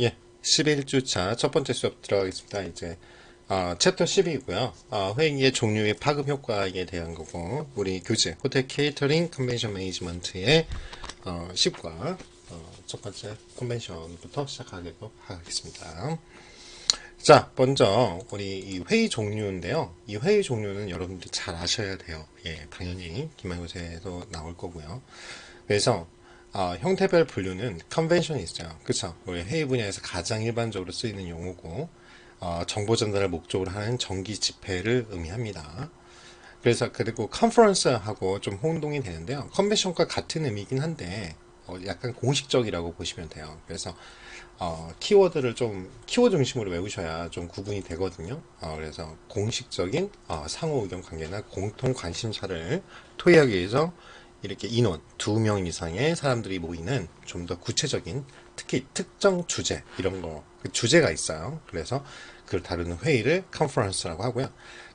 예, 11주차 첫 번째 수업 들어가겠습니다. 이제 어, 챕터 10이고요. 어, 회의의 종류의 파급 효과에 대한 거고 우리 교재 호텔 케이터링 컨벤션 매니지먼트의 어, 10과 어, 첫 번째 컨벤션부터 시작하도록 하겠습니다. 자, 먼저 우리 이 회의 종류인데요. 이 회의 종류는 여러분들이 잘 아셔야 돼요. 예, 당연히 기말고사에서 나올 거고요. 그래서 어, 형태별 분류는 컨벤션이 있어요. 그쵸? 우리 회의 분야에서 가장 일반적으로 쓰이는 용어고, 어, 정보 전달을 목적으로 하는 정기 집회를 의미합니다. 그래서 그리고 컨퍼런스하고 좀 혼동이 되는데요. 컨벤션과 같은 의미긴 한데, 어, 약간 공식적이라고 보시면 돼요. 그래서 어, 키워드를 좀 키워드 중심으로 외우셔야 좀 구분이 되거든요. 어, 그래서 공식적인 어, 상호 의견 관계나 공통 관심사를 토의하기 위해서 이렇게 인원 두 명 이상의 사람들이 모이는 좀 더 구체적인 특히 특정 주제 이런 거그 주제가 있어요. 그래서 그걸 다루는 회의를 컨퍼런스라고 하고요.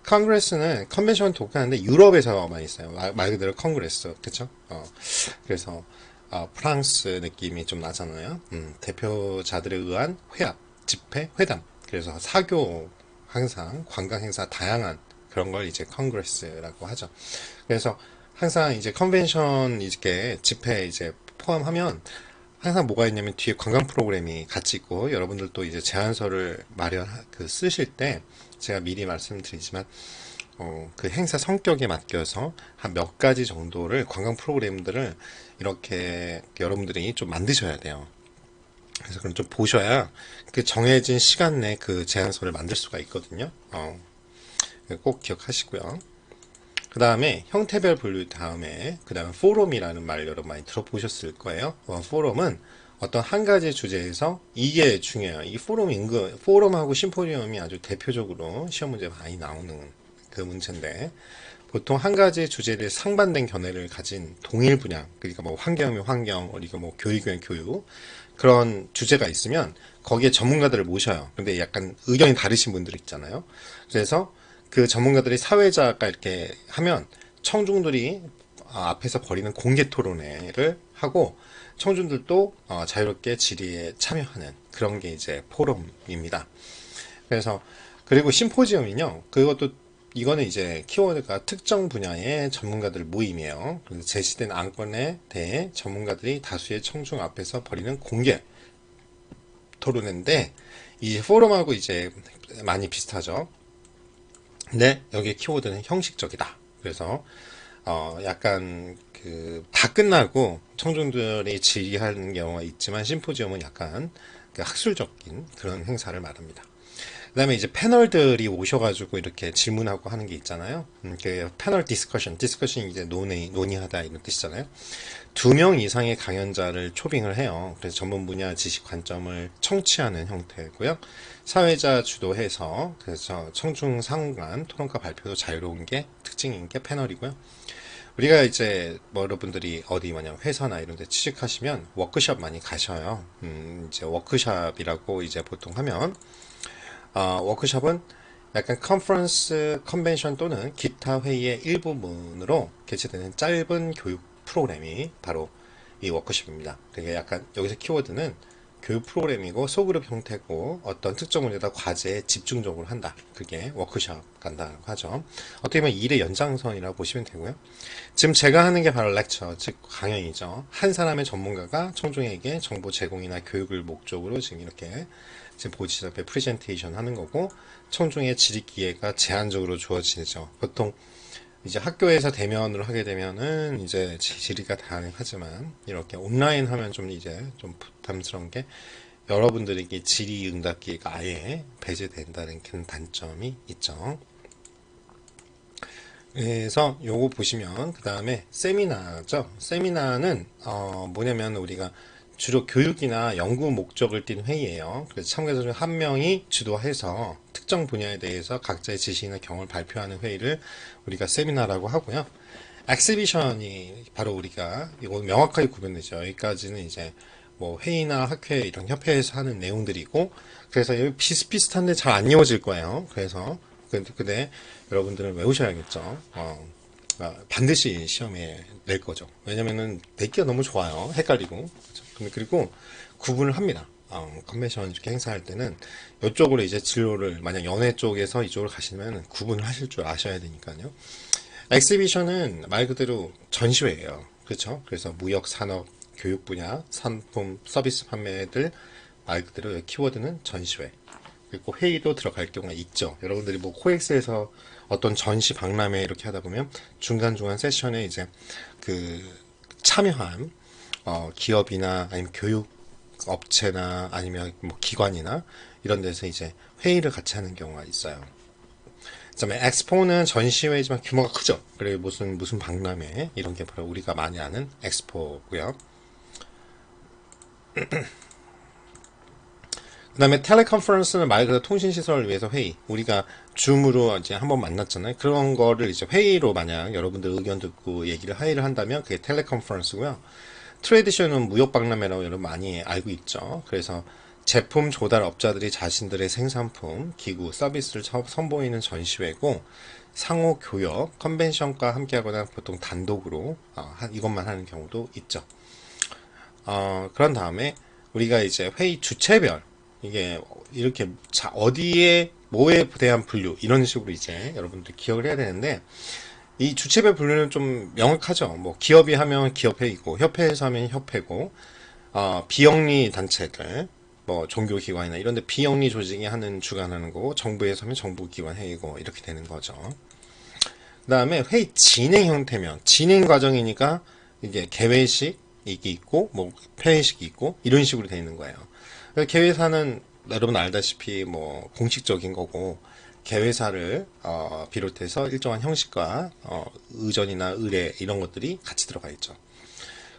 컨그레스는 컨벤션 독하는데 유럽에서 많이 있어요. 말, 말 그대로 컨그레스 그렇죠? 어, 그래서 어, 프랑스 느낌이 좀 나잖아요. 음, 대표자들에 의한 회합, 집회, 회담. 그래서 사교 항상 관광 행사 다양한 그런 걸 이제 컨그레스라고 하죠. 그래서 항상 이제 컨벤션 이렇게 집회 이제 포함하면 항상 뭐가 있냐면 뒤에 관광 프로그램이 같이 있고 여러분들도 이제 제안서를 마련 그 쓰실 때 제가 미리 말씀드리지만 어, 그 행사 성격에 맡겨서 한 몇 가지 정도를 관광 프로그램들을 이렇게 여러분들이 좀 만드셔야 돼요. 그래서 그럼 좀 보셔야 그 정해진 시간 내 그 제안서를 만들 수가 있거든요. 어, 꼭 기억하시고요. 그 다음에 형태별 분류 다음에 그 다음에 포럼이라는 말 여러분 많이 들어보셨을 거예요. 어, 포럼은 어떤 한 가지 주제에서 이게 중요해요. 이 포럼 인근 포럼하고 심포지엄이 아주 대표적으로 시험 문제 많이 나오는 그 문제인데 보통 한 가지 주제를 상반된 견해를 가진 동일 분야 그러니까 뭐 환경이면 환경, 우리가 뭐 교육이면 교육 그런 주제가 있으면 거기에 전문가들을 모셔요. 근데 약간 의견이 다르신 분들 있잖아요. 그래서 그 전문가들이 사회자가 이렇게 하면 청중들이 앞에서 벌이는 공개 토론회를 하고 청중들도 어, 자유롭게 질의에 참여하는 그런 게 이제 포럼입니다. 그래서 그리고 심포지엄은요. 그것도 이거는 이제 키워드가 특정 분야의 전문가들 모임이에요. 그래서 제시된 안건에 대해 전문가들이 다수의 청중 앞에서 벌이는 공개 토론인데 이 포럼하고 이제 많이 비슷하죠. 근데 여기 키워드는 형식적이다. 그래서 어 약간 그 다 끝나고 청중들이 질의하는 경우가 있지만 심포지엄은 약간 그 학술적인 그런 행사를 말합니다. 그 다음에 이제 패널들이 오셔가지고 이렇게 질문하고 하는 게 있잖아요. 음, 그 패널 디스커션, 디스커션 이제 논의, 논의하다 이런 뜻이잖아요. 두 명 이상의 강연자를 초빙을 해요. 그래서 전문 분야 지식 관점을 청취하는 형태고요. 사회자 주도해서 그래서 청중 상관 토론과 발표도 자유로운 게 특징인 게 패널이고요. 우리가 이제 뭐 여러분들이 어디 뭐냐 회사나 이런 데 취직하시면 워크숍 많이 가셔요. 음, 이제 워크숍이라고 이제 보통 하면 어, 워크숍은 약간 컨퍼런스, 컨벤션 또는 기타 회의의 일부분으로 개최되는 짧은 교육 프로그램이 바로 이 워크숍입니다. 그게 약간 여기서 키워드는 교육 프로그램이고 소그룹 형태고 어떤 특정 문제다 과제에 집중적으로 한다. 그게 워크숍 간다고 하죠. 어떻게 보면 일의 연장선이라고 보시면 되고요. 지금 제가 하는 게 바로 렉처, 즉 강연이죠. 한 사람의 전문가가 청중에게 정보 제공이나 교육을 목적으로 지금 이렇게 지금 보시다시피 프레젠테이션 하는 거고 청중의 질의 기회가 제한적으로 주어지죠. 보통 이제 학교에서 대면으로 하게 되면은 이제 질의가 다양하지만 이렇게 온라인 하면 좀 이제 좀 부담스러운 게 여러분들에게 질의 응답 기회가 아예 배제된다는 그런 단점이 있죠. 그래서 요거 보시면 그 다음에 세미나죠. 세미나는 어 뭐냐면 우리가 주로 교육이나 연구 목적을 띈 회의예요. 그래서 참가자 중 한 명이 주도해서 특정 분야에 대해서 각자의 지식이나 경험을 발표하는 회의를 우리가 세미나라고 하고요. 엑스비션이 바로 우리가 이거 명확하게 구분되죠. 여기까지는 이제 뭐 회의나 학회 이런 협회에서 하는 내용들이고 그래서 비슷비슷한데 잘 안 이어질 거예요. 그래서 근데 여러분들은 외우셔야겠죠. 어, 반드시 시험에 낼 거죠. 왜냐면은 내기가 너무 좋아요. 헷갈리고. 그렇죠? 그리고 구분을 합니다. 어, 컨벤션 이렇게 행사할 때는 이쪽으로 이제 진로를 만약 연애 쪽에서 이쪽으로 가시면 구분을 하실 줄 아셔야 되니까요. 엑시비션은 말 그대로 전시회예요. 그렇죠? 그래서 무역, 산업, 교육 분야, 상품, 서비스 판매들 말 그대로 키워드는 전시회. 그리고 회의도 들어갈 경우가 있죠. 여러분들이 뭐 코엑스에서 어떤 전시 박람회 이렇게 하다 보면 중간중간 세션에 이제 그 참여한 어, 기업이나 아니면 교육 업체나 아니면 뭐 기관이나 이런 데서 이제 회의를 같이 하는 경우가 있어요. 그다음에 엑스포는 전시회지만 규모가 크죠. 그리고 무슨 무슨 박람회 이런 게 바로 우리가 많이 아는 엑스포고요. 그 다음에 텔레컨퍼런스는 말 그대로 통신 시설을 위해서 회의. 우리가 줌으로 이제 한번 만났잖아요. 그런 거를 이제 회의로 만약 여러분들 의견 듣고 얘기를 회의를 한다면 그게 텔레컨퍼런스고요. 트레디션은 무역 박람회라고 여러분 많이 알고 있죠. 그래서 제품 조달 업자들이 자신들의 생산품, 기구, 서비스를 처- 선보이는 전시회고 상호 교역, 컨벤션과 함께하거나 보통 단독으로 어, 한- 이것만 하는 경우도 있죠. 어, 그런 다음에 우리가 이제 회의 주체별 이게 이렇게 자 어디에 뭐에 대한 분류 이런 식으로 이제 여러분들 기억을 해야 되는데 이 주체별 분류는 좀 명확하죠. 뭐 기업이 하면 기업회이고 협회에서 하면 협회고 어, 비영리 단체들 뭐 종교기관이나 이런 데 비영리 조직이 하는 주관하는 거고 정부에서 하면 정부기관 회의고 이렇게 되는 거죠. 그 다음에 회의 진행 형태면 진행 과정이니까 이게 개회식 이게 있고 뭐 폐회식이 있고 이런 식으로 되어 있는 거예요. 개회사는 여러분 알다시피 뭐 공식적인 거고 개회사를 어, 비롯해서 일정한 형식과 어, 의전이나 의례 이런 것들이 같이 들어가 있죠.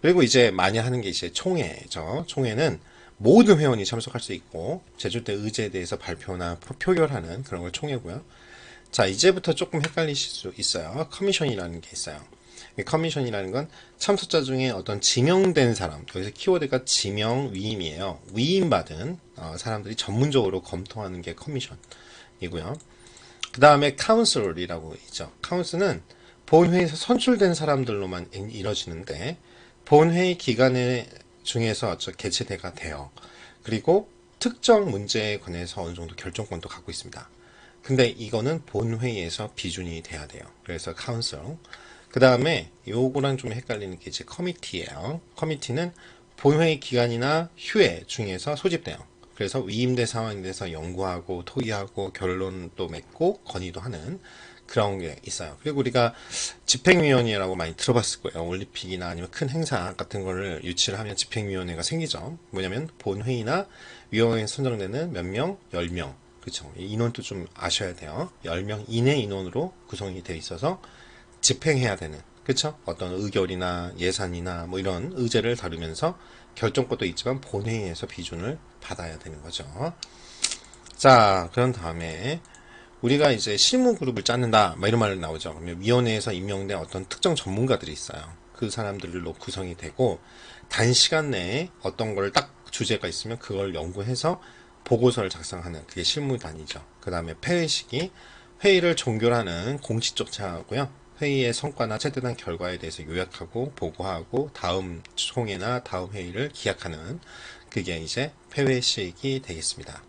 그리고 이제 많이 하는 게 이제 총회죠. 총회는 모든 회원이 참석할 수 있고 제주 때 의제에 대해서 발표나 표- 표결하는 그런 걸 총회고요. 자 이제부터 조금 헷갈리실 수 있어요. 커미션이라는 게 있어요. 이 커미션이라는 건 참석자 중에 어떤 지명된 사람, 여기서 키워드가 지명 위임이에요. 위임받은 어, 사람들이 전문적으로 검토하는 게 커미션이고요. 그 다음에 카운슬이라고 있죠. 카운슬은 본회의에서 선출된 사람들로만 이- 이뤄지는데 본회의 기간에 중에서 저 개최대가 돼요. 그리고 특정 문제에 관해서 어느 정도 결정권도 갖고 있습니다. 근데 이거는 본회의에서 비준이 돼야 돼요. 그래서 카운슬. 그 다음에 요거랑 좀 헷갈리는 게 이제 커미티예요. 커미티는 본회의 기간이나 휴회 중에서 소집돼요. 그래서 위임된 상황에 대해서 연구하고 토의하고 결론도 맺고 건의도 하는 그런 게 있어요. 그리고 우리가 집행위원회라고 많이 들어봤을 거예요. 올림픽이나 아니면 큰 행사 같은 거를 유치를 하면 집행위원회가 생기죠. 뭐냐면 본회의나 위원회에 선정되는 몇 명, 10명. 그렇죠. 이 인원도 좀 아셔야 돼요. 10명 이내 인원으로 구성이 되어 있어서 집행해야 되는 그렇죠? 어떤 의결이나 예산이나 뭐 이런 의제를 다루면서 결정권도 있지만 본회의에서 비준을 받아야 되는 거죠. 자, 그런 다음에 우리가 이제 실무 그룹을 짜는다, 막 이런 말 나오죠. 그러면 위원회에서 임명된 어떤 특정 전문가들이 있어요. 그 사람들로 구성이 되고 단시간 내에 어떤 걸 딱 주제가 있으면 그걸 연구해서 보고서를 작성하는 그게 실무단이죠. 그 다음에 폐회식이 회의를 종결하는 공식적 차고요. 회의의 성과나 채택한 결과에 대해서 요약하고 보고하고 다음 총회나 다음 회의를 기약하는 그게 이제 폐회식이 되겠습니다.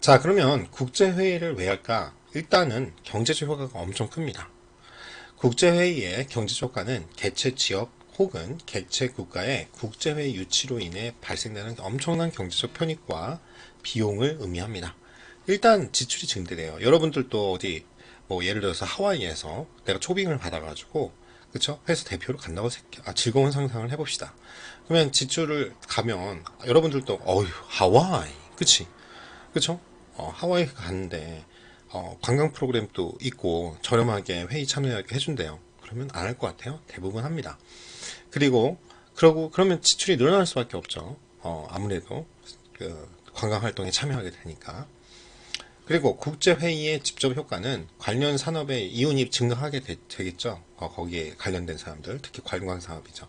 자, 그러면 국제회의를 왜 할까? 일단은 경제적 효과가 엄청 큽니다. 국제회의의 경제적 효과는 개최 지역 혹은 개최 국가의 국제회의 유치로 인해 발생되는 엄청난 경제적 편익과 비용을 의미합니다. 일단 지출이 증대돼요. 여러분들도 어디 뭐 예를 들어서 하와이에서 내가 초빙을 받아가지고 그쵸? 회사 대표로 간다고 아, 즐거운 상상을 해봅시다. 그러면 지출을 가면 여러분들도 어휴 하와이 그치? 그쵸? 어, 하와이 갔는데 어, 관광 프로그램도 있고 저렴하게 회의 참여하게 해준대요. 그러면 안 할 것 같아요. 대부분 합니다. 그리고 그러고 그러면 지출이 늘어날 수밖에 없죠. 어, 아무래도 그 관광 활동에 참여하게 되니까. 그리고 국제 회의의 직접 효과는 관련 산업의 이윤이 증가하게 되, 겠죠 거기에 관련된 사람들, 특히 관광 산업이죠.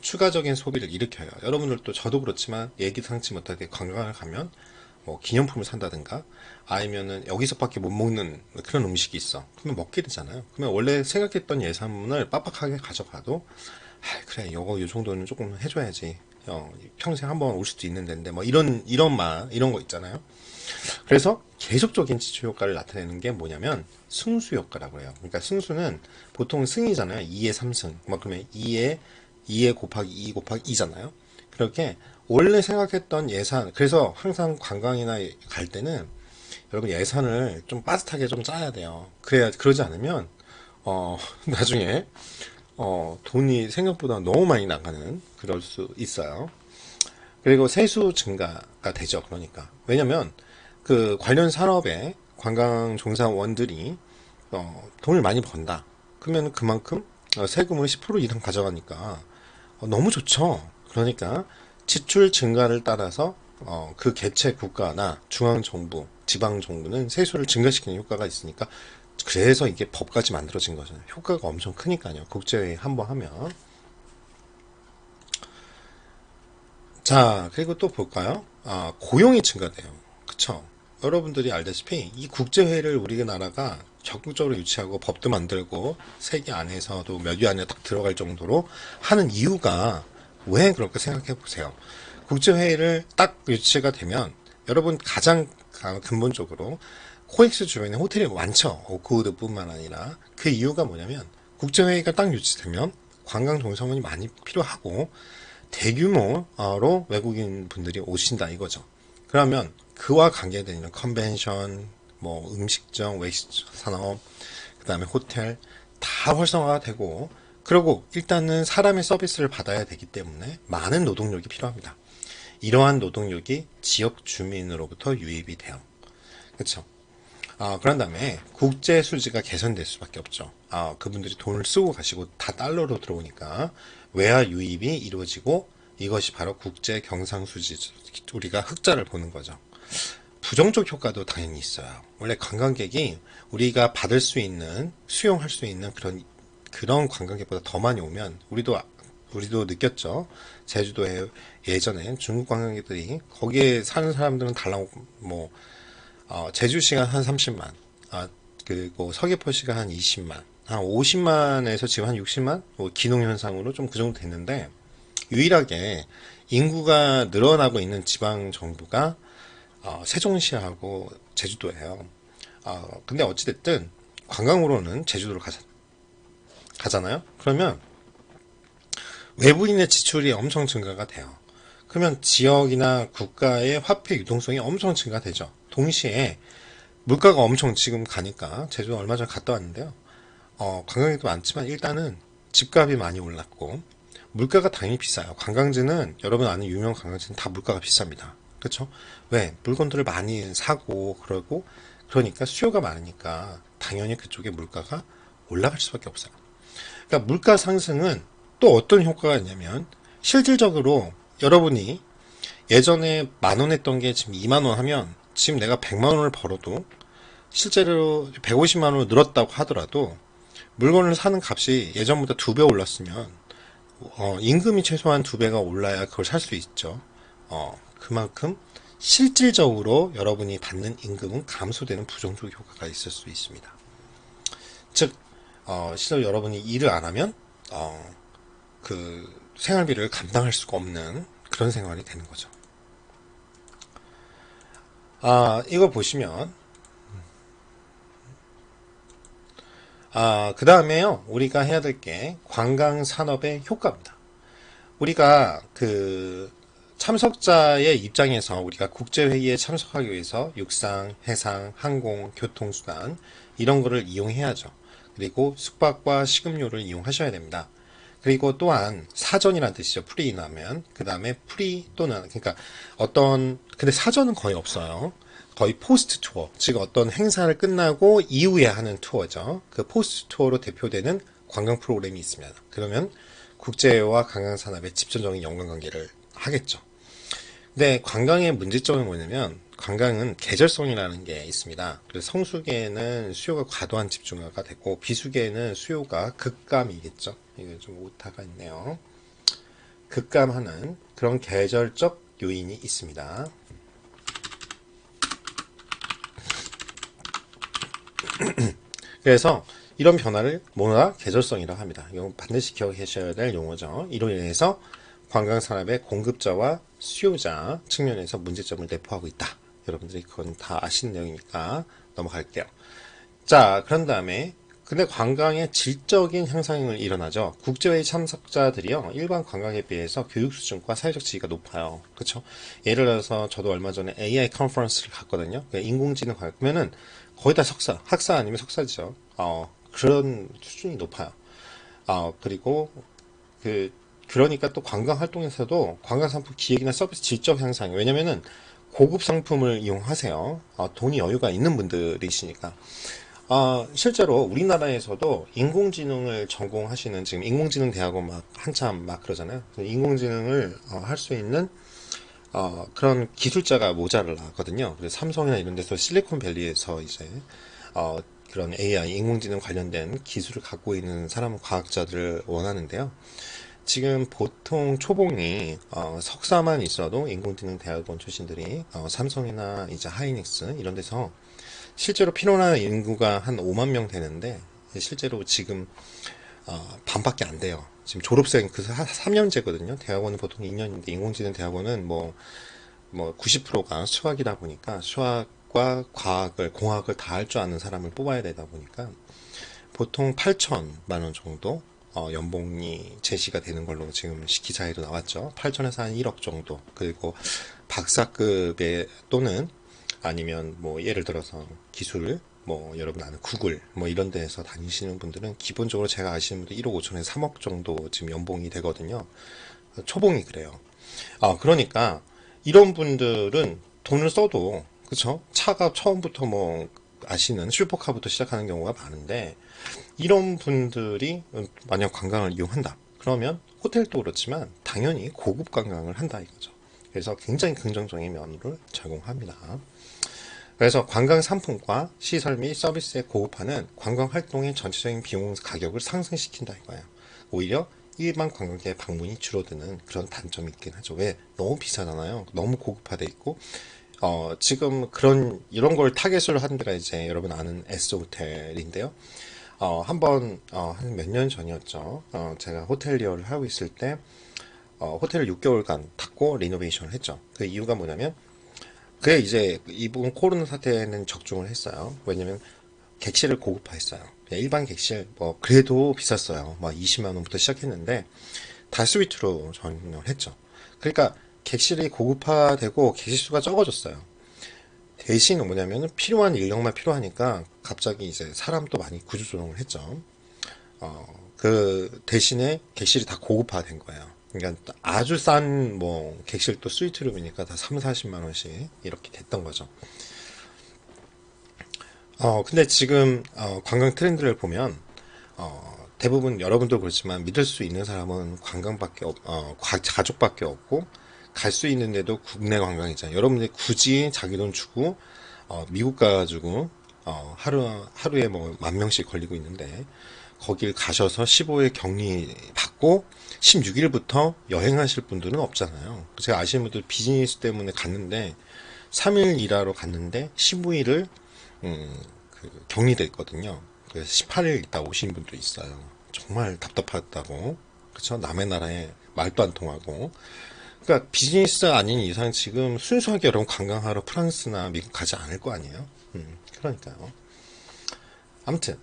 추가적인 소비를 일으켜요. 여러분들도 저도 그렇지만 예기상치 못하게 관광을 가면 뭐 기념품을 산다든가 아니면은 여기서밖에 못 먹는 그런 음식이 있어. 그러면 먹게 되잖아요. 그러면 원래 생각했던 예산을 빡빡하게 가져가도 아, 그래, 요거 요 정도는 조금 해줘야지. 어, 평생 한 번 올 수도 있는 데인데, 뭐 이런 이런 말 이런 거 있잖아요. 그래서 계속적인 지출 효과를 나타내는 게 뭐냐면 승수 효과라고 해요. 그러니까 승수는 보통 승이잖아요. 2의 3승. 뭐 그러면 2의 2의 곱하기 2 곱하기 2잖아요. 그렇게 원래 생각했던 예산 그래서 항상 관광이나 갈 때는 여러분 예산을 좀 빠듯하게 좀 짜야 돼요. 그래야 그러지 않으면 어 나중에 어 돈이 생각보다 너무 많이 나가는 그럴 수 있어요. 그리고 세수 증가가 되죠. 그러니까 왜냐면 그 관련 산업에 관광 종사원들이 어, 돈을 많이 번다. 그러면 그만큼 어, 세금을 10% 이상 가져가니까 어, 너무 좋죠. 그러니까 지출 증가를 따라서 어, 그 개체 국가나 중앙 정부, 지방 정부는 세수를 증가시키는 효과가 있으니까 그래서 이게 법까지 만들어진 거잖아요. 효과가 엄청 크니까요. 국제회의 한번 하면. 자, 그리고 또 볼까요? 아, 고용이 증가돼요. 그쵸? 여러분들이 알다시피 이 국제회의를 우리나라가 적극적으로 유치하고 법도 만들고 세계 안에서도 몇 위 안에 딱 들어갈 정도로 하는 이유가 왜 그럴까 생각해 보세요. 국제회의를 딱 유치가 되면 여러분 가장 가- 근본적으로 코엑스 주변에 호텔이 많죠. 오크우드 뿐만 아니라 그 이유가 뭐냐면 국제회의가 딱 유치되면 관광 동성원이 많이 필요하고 대규모로 외국인 분들이 오신다 이거죠. 그러면 그와 관계되는 컨벤션, 뭐 음식점, 외식 산업, 그 다음에 호텔 다 활성화가 되고 그리고 일단은 사람의 서비스를 받아야 되기 때문에 많은 노동력이 필요합니다. 이러한 노동력이 지역 주민으로부터 유입이 돼요. 그렇죠? 아, 그런 다음에 국제 수지가 개선될 수밖에 없죠. 아, 그분들이 돈을 쓰고 가시고 다 달러로 들어오니까 외화 유입이 이루어지고 이것이 바로 국제 경상 수지 우리가 흑자를 보는 거죠. 부정적 효과도 당연히 있어요. 원래 관광객이 우리가 받을 수 있는 수용할 수 있는 그런 그런 관광객보다 더 많이 오면 우리도 우리도 느꼈죠. 제주도에 예전에 중국 관광객들이 거기에 사는 사람들은 달랑 뭐 어, 제주시가 한 30만, 아, 그리고 서귀포시가 한 20만, 한 50만에서 지금 한 60만? 뭐 기농 현상으로 좀 그 정도 됐는데, 유일하게 인구가 늘어나고 있는 지방 정부가 어, 세종시하고 제주도예요. 어, 근데 어찌됐든 관광으로는 제주도로 가자, 가잖아요? 그러면 외부인의 지출이 엄청 증가가 돼요. 그러면 지역이나 국가의 화폐 유동성이 엄청 증가되죠. 동시에 물가가 엄청 지금 가니까 제주도 얼마 전에 갔다 왔는데요. 어, 관광객도 많지만 일단은 집값이 많이 올랐고 물가가 당연히 비싸요. 관광지는 여러분 아는 유명 관광지는 다 물가가 비쌉니다. 그렇죠? 왜? 물건들을 많이 사고 그러고 그러니까 수요가 많으니까 당연히 그쪽에 물가가 올라갈 수밖에 없어요. 그러니까 물가 상승은 또 어떤 효과가 있냐면 실질적으로 여러분이 예전에 만 원 했던 게 지금 2만 원 하면 지금 내가 100만 원을 벌어도 실제로 150만 원으로 늘었다고 하더라도 물건을 사는 값이 예전보다 두 배 올랐으면 어, 임금이 최소한 두 배가 올라야 그걸 살 수 있죠. 어, 그만큼 실질적으로 여러분이 받는 임금은 감소되는 부정적 효과가 있을 수 있습니다. 즉, 어, 실제로 여러분이 일을 안 하면 어, 그 생활비를 감당할 수가 없는 그런 생활이 되는 거죠. 아, 이거 보시면 아, 그 다음에요. 우리가 해야 될 게 관광 산업의 효과입니다. 우리가 그 참석자의 입장에서 우리가 국제회의에 참석하기 위해서 육상, 해상, 항공, 교통수단 이런 거를 이용해야죠. 그리고 숙박과 식음료를 이용하셔야 됩니다. 그리고 또한 사전이라는 뜻이죠. 프리나면 그 다음에 프리 또는 그러니까 어떤 근데 사전은 거의 없어요. 거의 포스트 투어, 즉 어떤 행사를 끝나고 이후에 하는 투어죠. 그 포스트 투어로 대표되는 관광 프로그램이 있습니다. 그러면 국제와 관광 산업의 집중적인 연관관계를 하겠죠. 근데 관광의 문제점은 뭐냐면 관광은 계절성이라는 게 있습니다. 그래서 성수기에는 수요가 과도한 집중화가 되고 비수기에는 수요가 급감이겠죠. 이게 좀 오타가 있네요. 급감하는 그런 계절적 요인이 있습니다. 그래서 이런 변화를 문화 계절성이라고 합니다. 이건 반드시 기억하셔야 될 용어죠. 이로 인해서 관광 산업의 공급자와 수요자 측면에서 문제점을 내포하고 있다. 여러분들이 그건 다 아시는 내용이니까 넘어갈게요. 자, 그런 다음에 근데 관광의 질적인 향상을 일어나죠. 국제회의 참석자들이요 일반 관광에 비해서 교육 수준과 사회적 지위가 높아요. 그렇죠? 예를 들어서 저도 얼마 전에 AI 컨퍼런스를 갔거든요. 그러니까 인공지능 가면은 거의 다 석사, 학사 아니면 석사죠. 어, 그런 수준이 높아요. 어, 그리고 그 그러니까 또 관광 활동에서도 관광 상품 기획이나 서비스 질적 향상. 왜냐면은 고급 상품을 이용하세요. 어, 돈이 여유가 있는 분들이시니까. 어, 실제로 우리나라에서도 인공지능을 전공하시는 지금 인공지능 대학원 막 한참 막 그러잖아요. 인공지능을 할수 있는 어, 그런 기술자가 모자라거든요. 그래서 삼성이나 이런 데서 실리콘밸리에서 이제 어, 그런 AI 인공지능 관련된 기술을 갖고 있는 사람 과학자들을 원하는데요. 지금 보통 초봉이 어, 석사만 있어도 인공지능 대학원 출신들이 어, 삼성이나 이제 하이닉스 이런 데서 실제로 필요한 인구가 한 5만 명 되는데 실제로 지금 어, 반밖에 안 돼요. 지금 졸업생 그 3년제거든요. 대학원은 보통 2년인데 인공지능 대학원은 뭐뭐 90%가 수학이다 보니까 수학과 과학을 공학을 다 할 줄 아는 사람을 뽑아야 되다 보니까 보통 8천만 원 정도 어, 연봉이 제시가 되는 걸로 지금 기사에도 나왔죠. 8천에서 한 1억 정도. 그리고 박사급의 또는 아니면 뭐 예를 들어서 기술 뭐 여러분 아는 구글 뭐 이런 데에서 다니시는 분들은 기본적으로 제가 아시는 분들 1억 5천에서 3억 정도 지금 연봉이 되거든요. 초봉이 그래요. 아 그러니까 이런 분들은 돈을 써도 그쵸 차가 처음부터 뭐 아시는 슈퍼카부터 시작하는 경우가 많은데 이런 분들이 만약 관광을 이용한다 그러면 호텔도 그렇지만 당연히 고급 관광을 한다 이거죠. 그래서 굉장히 긍정적인 면을 제공합니다. 그래서 관광 상품과 시설 및 서비스의 고급화는 관광 활동의 전체적인 비용 가격을 상승시킨다 이거예요. 오히려 일반 관광객의 방문이 줄어드는 그런 단점이 있긴 하죠. 왜? 너무 비싸잖아요. 너무 고급화돼 있고 어, 지금 그런 이런 걸 타겟으로 하는 데가 이제 여러분 아는 S 호텔인데요. 어, 한번 어, 한몇 년 전이었죠. 어, 제가 호텔리어를 하고 있을 때 어, 호텔을 6개월간 닫고 리노베이션을 했죠. 그 이유가 뭐냐면 그게 이제 이번 코로나 사태에는 적중을 했어요. 왜냐면 객실을 고급화했어요. 일반 객실 뭐 그래도 비쌌어요. 막 20만 원부터 시작했는데 다 스위트로 전을 했죠. 그러니까 객실이 고급화되고 객실 수가 적어졌어요. 대신 뭐냐면은 필요한 인력만 필요하니까 갑자기 이제 사람도 많이 구조조정을 했죠. 어, 그 대신에 객실이 다 고급화된 거예요. 그러니까 아주 싼 뭐 객실도 스위트룸이니까 다 3, 40만 원씩 이렇게 됐던 거죠. 어 근데 지금 어, 관광 트렌드를 보면 어, 대부분 여러분도 그렇지만 믿을 수 있는 사람은 관광밖에 없, 어, 가족밖에 없고 갈 수 있는 데도 국내 관광이잖아요. 여러분들이 굳이 자기 돈 주고 어, 미국 가가지고 어, 하루 하루에 뭐 만 명씩 걸리고 있는데 거길 가셔서 15일 격리 받고 16일부터 여행하실 분들은 없잖아요. 제가 아시는 분들 비즈니스 때문에 갔는데 3일 일하러 갔는데 15일을 음, 그 격리돼 있거든요. 그래서 18일 있다 오신 분도 있어요. 정말 답답하다고. 그렇죠? 남의 나라에 말도 안 통하고. 그러니까 비즈니스 아닌 이상 지금 순수하게 여러분 관광하러 프랑스나 미국 가지 않을 거 아니에요. 음, 그러니까요. 아무튼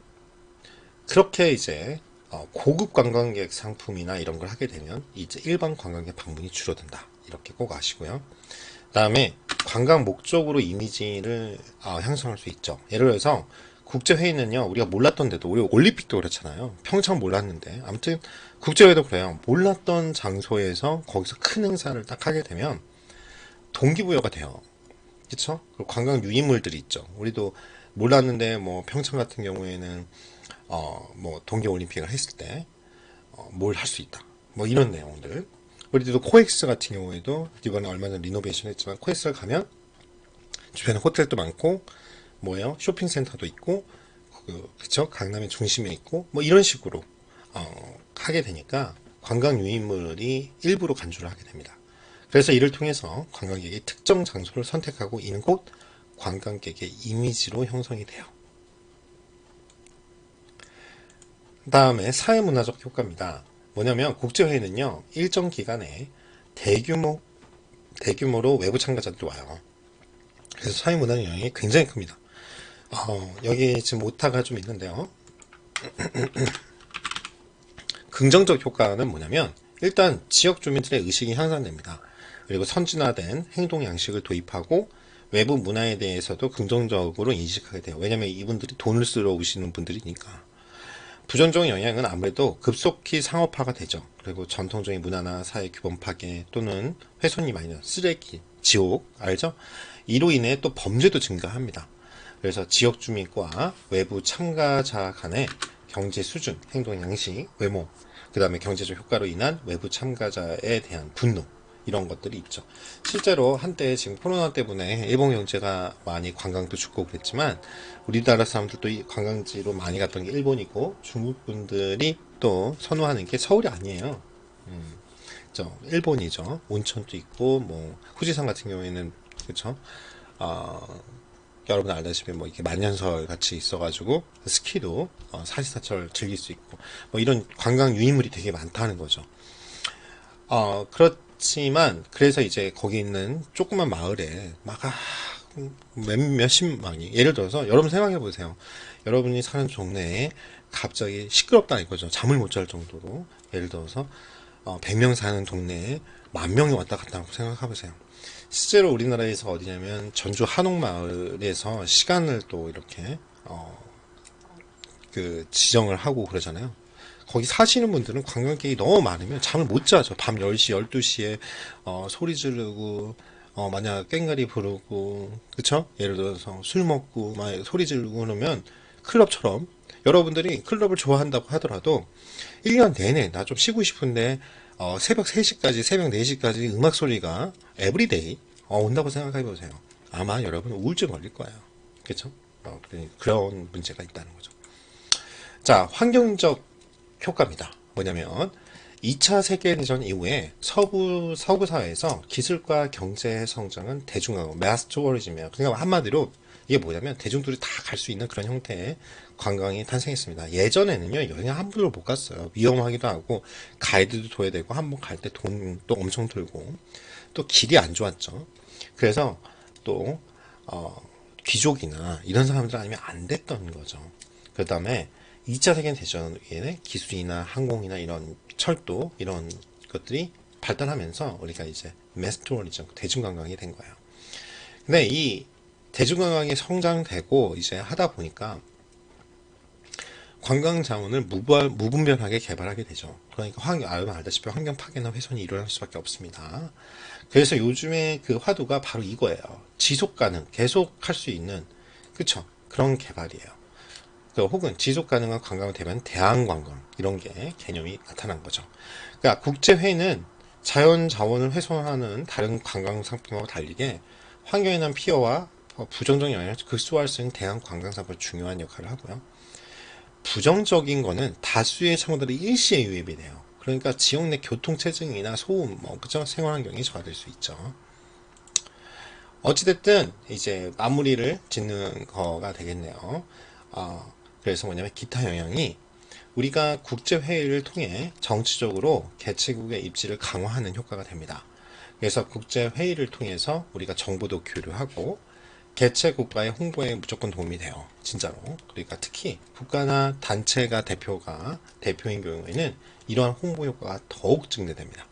그렇게 이제 어, 고급 관광객 상품이나 이런 걸 하게 되면 이제 일반 관광객 방문이 줄어든다. 이렇게 꼭 아시고요. 다음에 관광 목적으로 이미지를 어, 향상할 수 있죠. 예를 들어서 국제회의는요, 우리가 몰랐던 데도, 우리 올림픽도 그렇잖아요. 평창 몰랐는데. 아무튼, 국제회의도 그래요. 몰랐던 장소에서 거기서 큰 행사를 딱 하게 되면 동기부여가 돼요. 그쵸? 관광 유인물들이 있죠. 우리도 몰랐는데, 뭐, 평창 같은 경우에는 어, 뭐 동계 올림픽을 했을 때 뭘 할 수 있다. 뭐 이런 내용들. 우리도 코엑스 같은 경우에도 이번에 얼마 전 리노베이션 했지만 코엑스를 가면 주변에 호텔도 많고 뭐예요? 쇼핑센터도 있고 그, 그쵸? 강남의 중심에 있고 뭐 이런 식으로 어, 하게 되니까 관광 유인물이 일부러 간주를 하게 됩니다. 그래서 이를 통해서 관광객이 특정 장소를 선택하고 이는 곧 관광객의 이미지로 형성이 돼요. 다음에 사회문화적 효과입니다. 뭐냐면 국제회의는요 일정 기간에 대규모 대규모로 외부 참가자들이 와요. 그래서 사회문화 영향이 굉장히 큽니다. 어, 여기 지금 오타가 좀 있는데요. 긍정적 효과는 뭐냐면 일단 지역 주민들의 의식이 향상됩니다. 그리고 선진화된 행동 양식을 도입하고 외부 문화에 대해서도 긍정적으로 인식하게 돼요. 왜냐면 이분들이 돈을 쓰러 오시는 분들이니까. 부정적 영향은 아무래도 급속히 상업화가 되죠. 그리고 전통적인 문화나 사회 규범 파괴 또는 훼손이 많이 나요. 쓰레기, 지옥, 알죠? 이로 인해 또 범죄도 증가합니다. 그래서 지역 주민과 외부 참가자 간의 경제 수준, 행동 양식, 외모, 그 다음에 경제적 효과로 인한 외부 참가자에 대한 분노, 이런 것들이 있죠. 실제로 한때 지금 코로나 때문에 일본 경제가 많이 관광도 죽고 그랬지만 우리나라 사람들도 이 관광지로 많이 갔던 게 일본이고 중국 분들이 또 선호하는 게 서울이 아니에요. 음, 저 일본이죠. 온천도 있고 뭐 후지산 같은 경우에는 그렇죠. 어, 여러분 알다시피 뭐 이렇게 만년설 같이 있어가지고 스키도 어, 사시사철 즐길 수 있고 뭐 이런 관광 유인물이 되게 많다는 거죠. 어, 그렇 그렇지만 그래서 이제 거기 있는 조그만 마을에 막 아, 몇, 몇십 만이 예를 들어서 여러분 생각해 보세요. 여러분이 사는 동네에 갑자기 시끄럽다 이거죠. 잠을 못 잘 정도로 예를 들어서 어, 100명 사는 동네에 만 명이 왔다 갔다 하고 생각해 보세요. 실제로 우리나라에서 어디냐면 전주 한옥마을에서 시간을 또 이렇게 어, 그 지정을 하고 그러잖아요. 거기 사시는 분들은 관광객이 너무 많으면 잠을 못 자죠. 밤 10시, 12시에 어, 소리 지르고 어, 만약 깽가리 부르고 그쵸? 예를 들어서 술 먹고 막 소리 지르고 그러면 클럽처럼 여러분들이 클럽을 좋아한다고 하더라도 1년 내내 나 좀 쉬고 싶은데 어, 새벽 3시까지 새벽 4시까지 음악 소리가 에브리데이 어, 온다고 생각해 보세요. 아마 여러분 우울증 걸릴 거예요. 그쵸? 어, 그런 문제가 있다는 거죠. 자, 환경적 효과입니다. 뭐냐면 2차 세계대전 이후에 서부 서부 사회에서 기술과 경제 성장은 대중화고 마스 투어리즘이에요. 그러니까 한마디로 이게 뭐냐면 대중들이 다 갈 수 있는 그런 형태의 관광이 탄생했습니다. 예전에는요 여행 함부로 못 갔어요. 위험하기도 하고 가이드도 둬야 되고 한 번 갈 때 돈도 엄청 들고 또 길이 안 좋았죠. 그래서 또 어, 귀족이나 이런 사람들 아니면 안 됐던 거죠. 그 다음에 2차 세계대전에 기술이나 항공이나 이런 철도 이런 것들이 발달하면서 우리가 이제 메스토리즘 대중관광이 된 거예요. 근데 이 대중관광이 성장되고 이제 하다 보니까 관광 자원을 무분별하게 개발하게 되죠. 그러니까 환경, 알다시피 환경 파괴나 훼손이 일어날 수밖에 없습니다. 그래서 요즘에 그 화두가 바로 이거예요. 지속 가능, 계속 할 수 있는, 그쵸? 그런 개발이에요. 그 혹은 지속 가능한 관광을 대면 대항 관광 이런 게 개념이 나타난 거죠. 그러니까 국제 회의는 자연 자원을 훼손하는 다른 관광 상품하고 달리게 환경에 대한 피해와 부정적 영향을 극소화할 수 있는 대항 관광 상품 중요한 역할을 하고요. 부정적인 거는 다수의 참가들이 일시에 유입이 돼요. 그러니까 지역 내 교통 체증이나 소음, 뭐 그죠 생활 환경이 저하될 수 있죠. 어찌됐든 이제 마무리를 짓는 거가 되겠네요. 어, 그래서 뭐냐면 기타 영향이 우리가 국제회의를 통해 정치적으로 개최국의 입지를 강화하는 효과가 됩니다. 그래서 국제회의를 통해서 우리가 정보도 교류하고 개최국가의 홍보에 무조건 도움이 돼요. 진짜로. 그러니까 특히 국가나 단체가 대표가 대표인 경우에는 이러한 홍보 효과가 더욱 증대됩니다.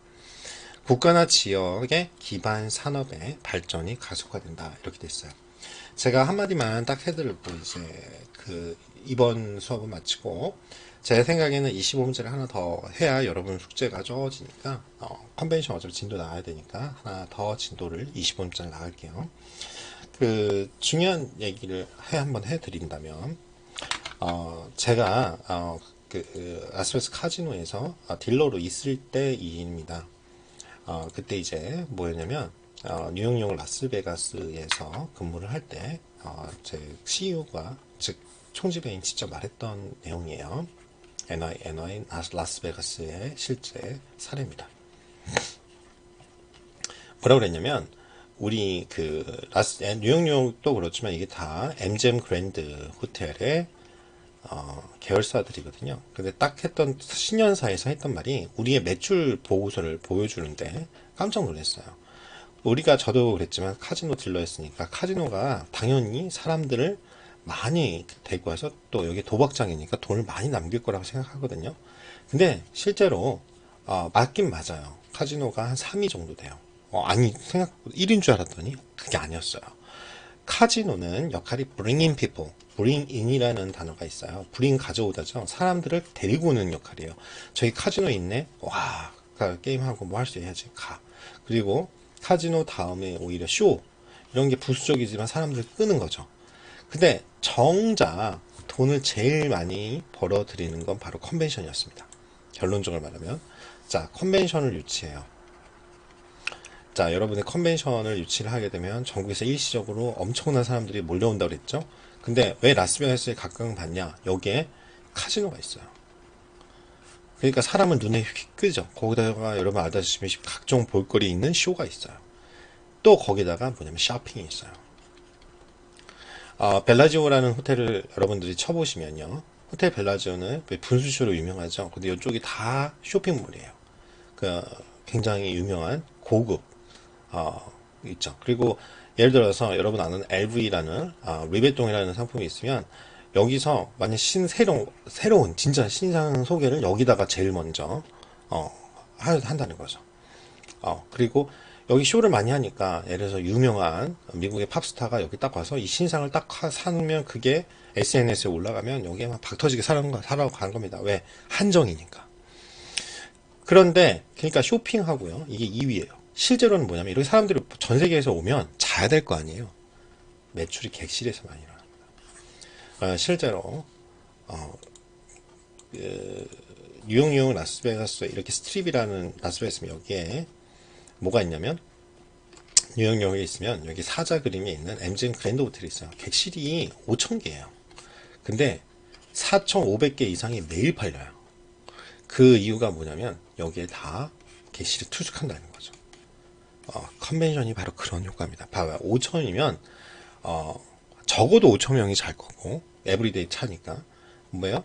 국가나 지역의 기반 산업의 발전이 가속화된다. 이렇게 됐어요. 제가 한마디만 딱 해드리고 이제 그 이번 수업은 마치고 제 생각에는 25문제를 하나 더 해야 여러분 숙제가 적어지니까 어, 컨벤션 어차피 진도 나와야 되니까 하나 더 진도를 25문제를 나갈게요. 그 중요한 얘기를 해 한번 해드린다면 어, 제가 어, 그 라스베스 카지노에서 어, 딜러로 있을 때 일입니다. 어, 그때 이제 뭐였냐면 어, 뉴욕용 라스베가스에서 근무를 할 때, 어, 제 CEO가, 즉, 총지배인 직접 말했던 내용이에요. NY, NY, 라스베가스의 실제 사례입니다. 뭐라 그랬냐면, 우리 그, 라스, 뉴욕용도 그렇지만 이게 다 MGM 그랜드 호텔에, 어, 계열사들이거든요. 근데 딱 했던 신년사에서 했던 말이 우리의 매출 보고서를 보여주는데 깜짝 놀랐어요. 우리가 저도 그랬지만 카지노 딜러였으니까 카지노가 당연히 사람들을 많이 데리고 와서 또 여기 도박장이니까 돈을 많이 남길 거라고 생각하거든요. 근데 실제로 어, 맞긴 맞아요. 카지노가 한 3위 정도 돼요. 어, 아니 생각보다 1인 줄 알았더니 그게 아니었어요. 카지노는 역할이 bring in people, bring in이라는 단어가 있어요. bring 가져오다죠. 사람들을 데리고 오는 역할이에요. 저희 카지노 있네. 와, 가 게임하고 뭐 할수 해야지. 가. 그리고 카지노 다음에 오히려 쇼 이런 게 부수적이지만 사람들 끄는 거죠. 근데 정작 돈을 제일 많이 벌어들이는 건 바로 컨벤션이었습니다. 결론적으로 말하면 자 컨벤션을 유치해요. 자, 여러분의 컨벤션을 유치를 하게 되면 전국에서 일시적으로 엄청난 사람들이 몰려온다고 그랬죠? 근데 왜 라스베가스에 각광받냐? 여기에 카지노가 있어요. 그러니까 사람을 눈에 휙 끄죠. 거기다가 여러분 알다시피 각종 볼거리 있는 쇼가 있어요. 또 거기다가 뭐냐면 쇼핑이 있어요. 어, 벨라지오라는 호텔을 여러분들이 쳐보시면요. 호텔 벨라지오는 분수쇼로 유명하죠. 근데 이쪽이 다 쇼핑몰이에요. 그 굉장히 유명한 고급 어, 있죠. 그리고 예를 들어서 여러분 아는 LV라는 어, 리베똥이라는 상품이 있으면 여기서 만약 신 새로운 새로운 진짜 신상 소개를 여기다가 제일 먼저 어, 하- 한다는 거죠. 어, 그리고 여기 쇼를 많이 하니까 예를 들어서 유명한 미국의 팝스타가 여기 딱 와서 이 신상을 딱 하- 사면 그게 SNS에 올라가면 여기에 막 박터지게 사라는 거, 사라고 가는 겁니다. 왜? 한정이니까. 그런데 그러니까 쇼핑하고요. 이게 2위예요. 실제로는 뭐냐면 이렇게 사람들이 전 세계에서 오면 자야 될 거 아니에요. 매출이 객실에서 많이 일어납니다. 어, 실제로 어, 그, 뉴욕 뉴욕 라스베가스 이렇게 스트립이라는 라스베가스 여기에 뭐가 있냐면 뉴욕 뉴욕에 있으면 여기 사자 그림에 있는 MGM 그랜드 호텔이 있어요. 객실이 5천 개예요. 근데 4,500개 이상이 매일 팔려요. 그 이유가 뭐냐면 여기에 다 객실이 투숙한다는 거죠. 어, 컨벤션이 바로 그런 효과입니다. 봐봐요. 5천이면 어, 적어도 5천 명이 잘 거고 에브리데이 차니까 뭐예요?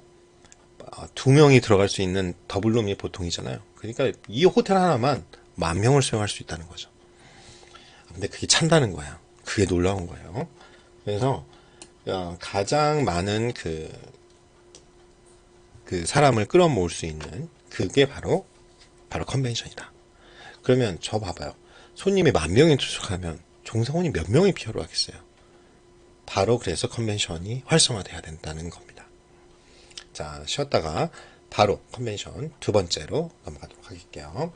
어, 두 명이 들어갈 수 있는 더블룸이 보통이잖아요. 그러니까 이 호텔 하나만 만 명을 수용할 수 있다는 거죠. 근데 그게 찬다는 거야. 그게 놀라운 거예요. 그래서 어, 가장 많은 그, 그 사람을 끌어모을 수 있는 그게 바로 바로 컨벤션이다. 그러면 저 봐봐요. 손님이 만 명이 투숙하면 종사원이 몇 명이 필요하겠어요. 바로 그래서 컨벤션이 활성화돼야 된다는 겁니다. 자, 쉬었다가 바로 컨벤션 두 번째로 넘어가도록 할게요.